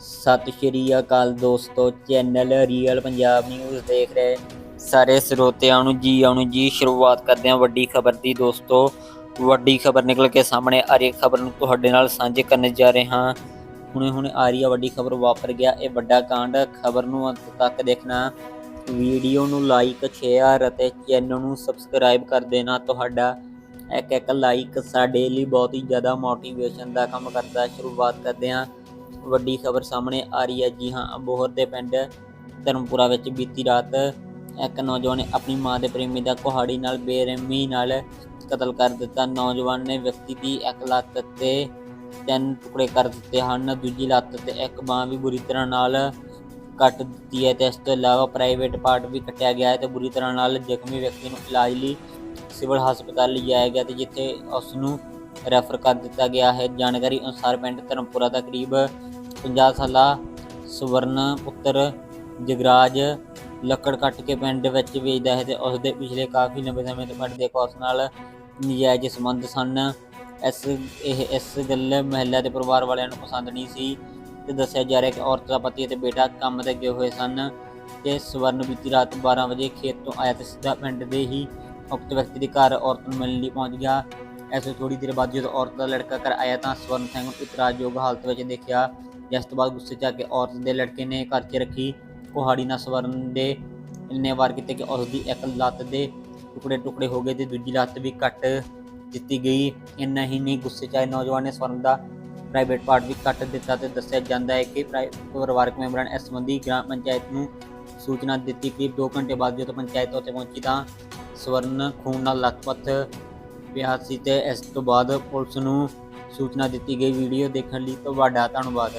ਸਤਿ ਸ਼੍ਰੀ ਅਕਾਲ ਦੋਸਤੋ, channel real Punjab news ਦੇਖ ਰਹੇ ਸਾਰੇ ਸਰੋਤਿਆਂ ਨੂੰ ਜੀ ਆਉਣ ਜੀ ਸ਼ੁਰੂਆਤ ਕਰਦੇ ਹਾਂ ਵੱਡੀ ਖਬਰ ਦੀ ਦੋਸਤੋ। ਵੱਡੀ ਖਬਰ ਨਿਕਲ ਕੇ ਸਾਹਮਣੇ ਆ ਰਹੀ ਖਬਰ ਨੂੰ ਤੁਹਾਡੇ ਨਾਲ ਸਾਂਝੇ ਕਰਨ ਜਾ ਰਹੇ ਹਾਂ। ਹੁਣੇ ਹੁਣੇ ਆ ਰਹੀ ਆ ਵੱਡੀ ਖਬਰ, ਵਾਪਰ ਗਿਆ ਇਹ ਵੱਡਾ ਕਾਂਡ। ਖਬਰ ਨੂੰ ਅੰਤ ਤੱਕ ਦੇਖਣਾ। ਵੀਡੀਓ ਨੂੰ ਲਾਈਕ ਸ਼ੇਅਰ ਅਤੇ ਚੈਨਲ ਨੂੰ ਸਬਸਕ੍ਰਾਈਬ ਕਰ ਦੇਣਾ ਤੁਹਾਡਾ। ਇੱਕ ਇੱਕ ਲਾਈਕ ਸਾਡੇ ਲਈ ਬਹੁਤ ਹੀ ਜ਼ਿਆਦਾ ਮੋਟੀਵੇਸ਼ਨ ਦਾ ਕੰਮ ਕਰਦਾ। ਸ਼ੁਰੂਆਤ ਕਰਦੇ ਹਾਂ। ਵੱਡੀ ਖਬਰ ਸਾਹਮਣੇ ਆ ਰਹੀ ਹੈ। ਜੀ ਹਾਂ ਅਬੋਹਰ ਦੇ ਪਿੰਡ ਧਰਮਪੁਰਾ ਵਿੱਚ ਬੀਤੀ ਰਾਤ ਇੱਕ ਨੌਜਵਾਨ ਨੇ ਆਪਣੀ ਮਾਂ ਦੇ ਪ੍ਰੇਮੀ ਦਾ ਕੁਹਾੜੀ ਨਾਲ ਬੇਰਹਿਮੀ ਨਾਲ ਕਤਲ ਕਰ ਦਿੱਤਾ। ਨੌਜਵਾਨ ਨੇ ਵਿਅਕਤੀ ਦੀ ਇੱਕ ਲੱਤ ਤੇ ਤਿੰਨ ਟੁਕੜੇ ਕਰ ਦਿੱਤੇ ਹਨ। ਦੂਜੀ ਲੱਤ ਤੇ ਇੱਕ ਬਾਹ ਵੀ ਬੁਰੀ ਤਰ੍ਹਾਂ ਨਾਲ ਕੱਟ ਦਿੱਤੀ ਹੈ ਤੇ ਇਸ ਤੋਂ ਇਲਾਵਾ ਪ੍ਰਾਈਵੇਟ ਪਾਰਟ ਵੀ ਕੱਟਿਆ ਗਿਆ ਹੈ ਤੇ ਬੁਰੀ ਤਰ੍ਹਾਂ ਨਾਲ ਜ਼ਖਮੀ ਵਿਅਕਤੀ ਨੂੰ ਇਲਾਜ ਲਈ ਸਿਵਲ ਹਸਪਤਾਲ ਲਿਜਾਇਆ ਗਿਆ ਤੇ ਜਿੱਥੇ ਉਸ ਨੂੰ ਰੈਫਰ ਕਰ ਦਿੱਤਾ ਗਿਆ ਹੈ। ਜਾਣਕਾਰੀ ਅਨੁਸਾਰ ਪਿੰਡ ਧਰਮਪੁਰਾ ਦਾ ਕਰੀਬ 50 ਸਾਲਾ ਸਵਰਨ ਪੁੱਤਰ ਜਗਰਾਜ ਲੱਕੜ ਕੱਟ ਕੇ ਪਿੰਡ ਵਿੱਚ ਵੇਚਦਾ ਹੈ ਤੇ ਉਸ ਦੇ ਪਿਛਲੇ ਕਾਫੀ ਲੰਬੇ ਸਮੇਂ ਤੋਂ ਪਿੰਡ ਦੇ ਕੋਸ ਨਾਲ ਨਜਾਇਜ਼ ਸੰਬੰਧ ਸਨ। ਇਸ, ਇਹ ਇਸ ਗੱਲ ਮਹਿਲਾ ਦੇ ਪਰਿਵਾਰ ਵਾਲਿਆਂ ਨੂੰ ਪਸੰਦ ਨਹੀਂ ਸੀ ਤੇ ਦੱਸਿਆ ਜਾ ਰਿਹਾ ਕਿ ਔਰਤ ਦਾ ਪਤੀ ਅਤੇ ਬੇਟਾ ਕੰਮ ਤੇ ਗਏ ਹੋਏ ਸਨ ਤੇ ਸਵਰਨ ਬੀਤੀ ਰਾਤ 12 ਵਜੇ ਖੇਤ ਤੋਂ ਆਇਆ ਤੇ ਸਿੱਧਾ ਪਿੰਡ ਦੇ ਹੀ ਉਕਤ ਵਿਅਕਤੀ ਦੇ ਘਰ ਔਰਤ ਨੂੰ ਮਿਲਣ ਲਈ ਪਹੁੰਚ ਗਿਆ। ਐਸੇ ਥੋੜੀ ਦੇਰ ਬਾਅਦ ਜਦੋਂ ਔਰਤ ਦਾ ਲੜਕਾ ਘਰ ਆਇਆ ਤਾਂ ਸਵਰਨ ਸਿੰਘ ਨੂੰ ਇਤਰਾਜ਼ਯੋਗ ਹਾਲਤ ਵਿੱਚ ਦੇਖਿਆ। ਜਿਸ ਤੋਂ ਬਾਅਦ ਗੁੱਸੇ 'ਚ ਆ ਕੇ ਔਰਤ ਦੇ ਲੜਕੇ ਨੇ ਘਰ 'ਚ ਰੱਖੀ। ਕੁਹਾੜੀ ਨਾਲ ਸਵਰਨ ਦੇ ਇੰਨੇ ਵਾਰ ਕੀਤੇ ਕਿ ਉਸ ਦੀ ਇੱਕ ਲੱਤ ਦੇ ਟੁਕੜੇ ਟੁਕੜੇ ਹੋ ਗਏ ਤੇ ਦੂਜੀ ਲੱਤ ਵੀ ਕੱਟ ਦਿੱਤੀ ਗਈ। ਇੰਨਾ ਹੀ ਨਹੀਂ, ਗੁੱਸੇ 'ਚ ਆਏ ਨੌਜਵਾਨ ਨੇ ਸਵਰਨ ਦਾ ਪ੍ਰਾਈਵੇਟ ਪਾਰਟ ਵੀ ਕੱਟ ਦਿੱਤਾ ਤੇ ਦੱਸਿਆ ਜਾਂਦਾ ਹੈ ਕਿ ਪ੍ਰਾਈ- ਪਰਿਵਾਰਕ ਮੈਂਬਰਾਂ ਨੇ ਇਸ ਸੰਬੰਧੀ ਗ੍ਰਾਮ ਪੰਚਾਇਤ ਨੂੰ ਸੂਚਨਾ ਦਿੱਤੀ ਕਿ 2 ਘੰਟੇ ਬਾਅਦ ਜਦੋਂ ਪੰਚਾਇਤ ਉੱਥੇ ਪਹੁੰਚੀ ਤਾਂ ਸਵਰਨ ਖੂਨ ਨਾਲ ਲੱਥਪੱਥ ਪਿਆ ਸੀ ਤੇ ਇਸ ਤੋਂ ਬਾਅਦ ਪੁਲਿਸ ਨੂੰ ਸੂਚਨਾ ਦਿੱਤੀ ਗਈ। ਵੀਡੀਓ ਦੇਖਣ ਲਈ ਤੁਹਾਡਾ ਧੰਨਵਾਦ।